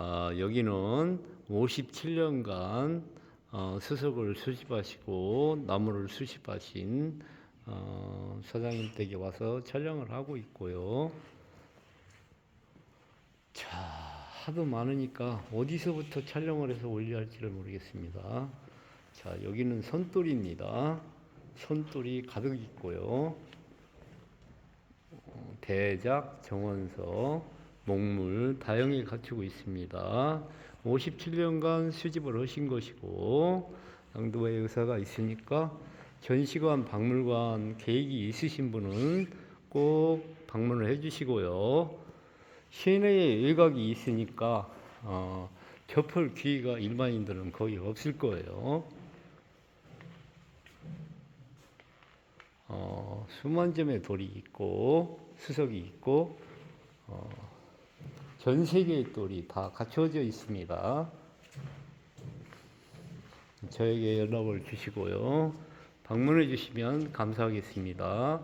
아, 여기는 57년간 어, 수석을 수집하시고 나무를 수집하신 어, 사장님 댁에 와서 촬영을 하고 있고요. 자, 하도 많으니까 어디서부터 촬영을 해서 올려야 할지를 모르겠습니다. 자, 여기는 선돌입니다. 선돌이 가득 있고요. 어, 대작, 정원서, 목물 다양하게 갖추고 있습니다. 57년간 수집을 하신 것이고 양도의 의사가 있으니까 전시관, 박물관 계획이 있으신 분은 꼭 방문을 해주시고요. 시내에 일각이 있으니까 어, 접할 기회가 일반인들은 거의 없을 거예요. 어, 수만 점의 돌이 있고 수석이 있고 어, 전 세계의 돌이 다 갖춰져 있습니다. 저에게 연락을 주시고요. 방문해 주시면 감사하겠습니다.